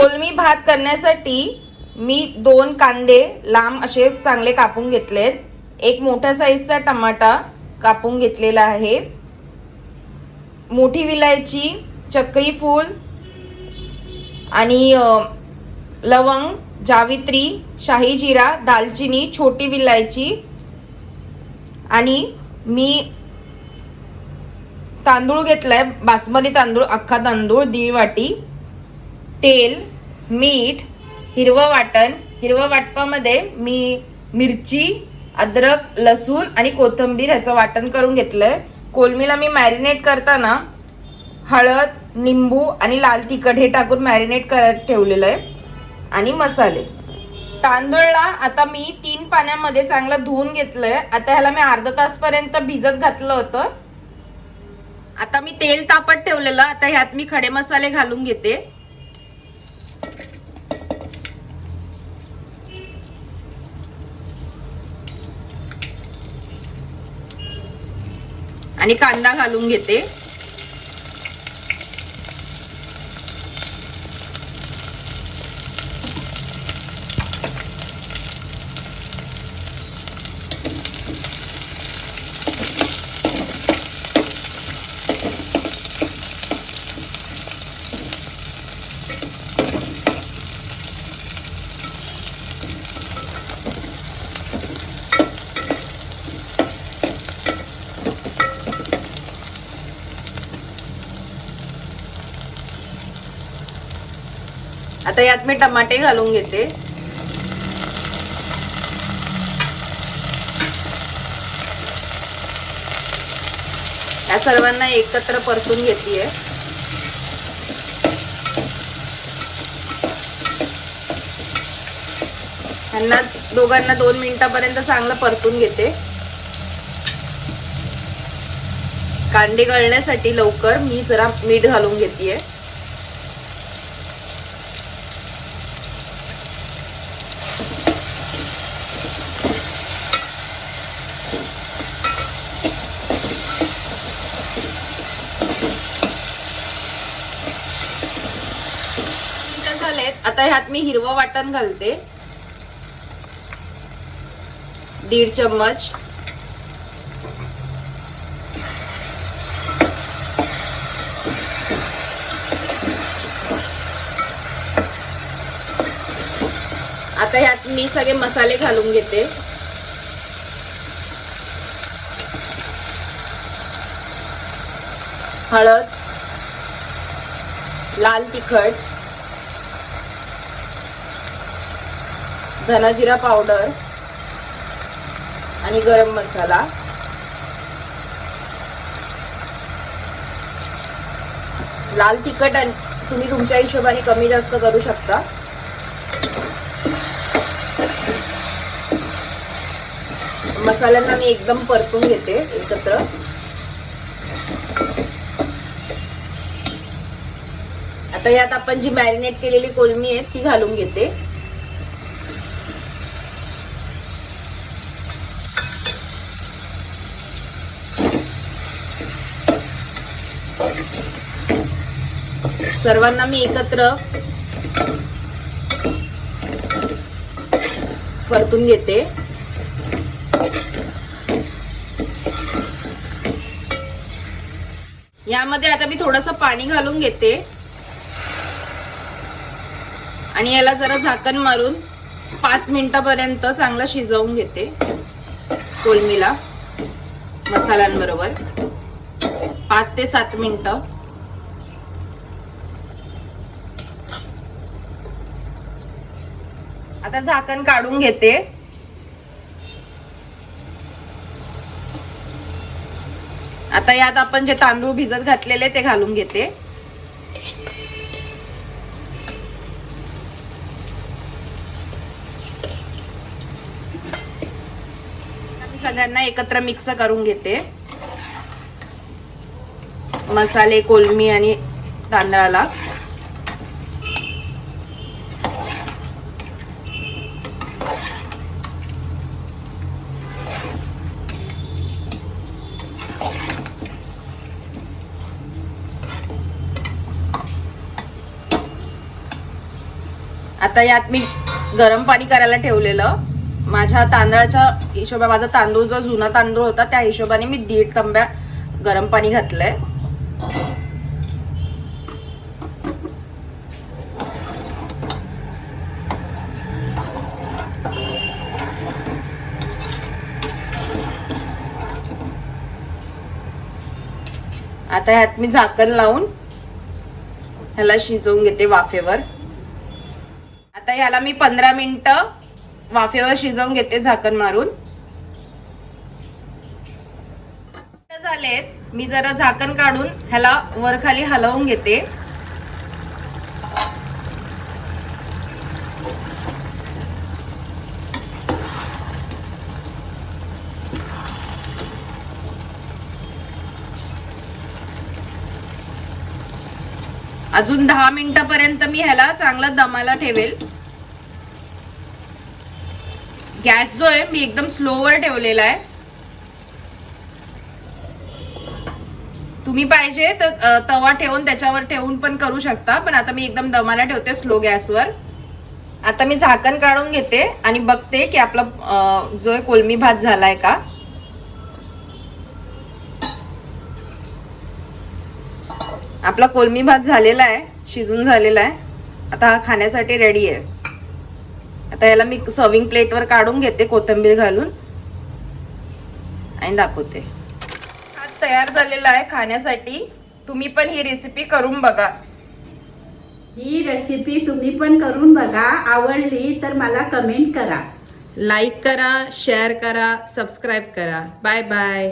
कोलमी भात करण्यासाठी मी दोन कांदे लांब असे चांगले कापून घेतलेत. एक मोठ्या साईजचा टमाटा कापून घेतलेला आहे. मोठी विलायची चक्री फूल आणि लवंग जावित्री शाही जिरा दालचिनी छोटी विलायची आणि मी तांदूळ घेतलाय. बासमती तांदूळ अख्खा तांदूळ दीड वाटी. तेल मीठ हिरवं वाटण हिरवं वाटपामध्ये मी मिरची अद्रक लसूण आणि कोथिंबीर ह्याचं वाटण करून घेतलं आहे कोलमीला मी मॅरिनेट करताना हळद निंबू आणि लाल तिखट हे टाकून मॅरिनेट करत ठेवलेलं आहे. आणि मसाले. तांदूळला आता मी तीन पाण्यामध्ये चांगलं धुवून घेतलंय. आता ह्याला मी अर्धा तासपर्यंत भिजत घातलं होतं. आता मी तेल तापत ठेवलेलं. आता ह्यात मी खडे मसाले घालून घेते. आणि कांदा घालून घेते. आता यात मी टमाटे घालून घेते. या सर्वांना एकत्र परतून घेते यांना दोघांना दोन मिनिटापर्यंत चांगलं परतून घेते. कांदे गळण्यासाठी लवकर मी जरा मीठ घालून घेतेय मिनिटं झालेत आता ह्यात मी हिरवं वाटण घालते. दीड चम्मच. आता ह्यात मी सगळे मसाले घालून घेते. हळद लाल तिखट. धनाजिरा पावडर आणि गरम मसाला. लाल तिखट आणि तुम्ही तुमच्या हिशोबाने कमी जास्त करू शकता. मसाल्यांना मी एकदम परतून घेते एकत्र. आता यात आपण जी मॅरिनेट केलेली कोलमी आहे ती घालून घेते. सर्वांना मी एकत्र परतून घेते. यामध्ये आता मी थोडंसं पाणी घालून घेते. आणि याला जरा झाकण मारून पाच मिनिटापर्यंत चांगलं शिजवून घेते. कोलमीला मसाल्यांबरोबर. पाच ते सात मिनिटं. आता झाकण काढून घेते. आता यात आपण जे तांदूळ भिजत घातलेले ते घालून घेते. सगळ्यांना एकत्र मिक्स करून घेते. मसाले कोलमी आणि तांदळाला. आता यात मी गरम पाणी करायला ठेवलेलं. माझ्या तांदळाच्या हिशोबा माझा तांदूळ जो जुना तांदूळ होता त्या हिशोबाने मी दीड तांब्या गरम पाणी घातलंय. आता ह्यात मी झाकण लावून ह्याला शिजवून घेते वाफेवर. आता ह्याला मी पंधरा मिनिट वाफेवर शिजवून घेते झाकण मारून. झालेत. मी जरा झाकण काढून ह्याला वर खाली हलवून घेते. अजून दहा मिनिटापर्यंत मी ह्याला चांगला दमाला ठेवेल. गॅस जो आहे मी एकदम स्लोवर ठेवलेला आहे. तुम्ही पाहिजे तर तवा ठेवून त्याच्यावर ठेवून पण करू शकता पण आता मी एकदम दमाला ठेवते स्लो गॅसवर आता मी झाकण काढून घेते आणि बघते की आपला जो आहे कोलमी भात झालाय का? आपला कोलमी भात झालेला आहे शिजून झालेला आहे. आता हा खाण्यासाठी रेडी आहे. आता याला मी सर्विंग प्लेटवर काढून घेते कोथिंबीर घालून. आणि दाखवते. हा तयार झालेला आहे खाण्यासाठी. तुम्ही पण ही रेसिपी करून बघा. ही रेसिपी तुम्ही पण करून बघा. आवडली तर मला कमेंट करा. लाईक करा शेअर करा सबस्क्राईब करा. Bye bye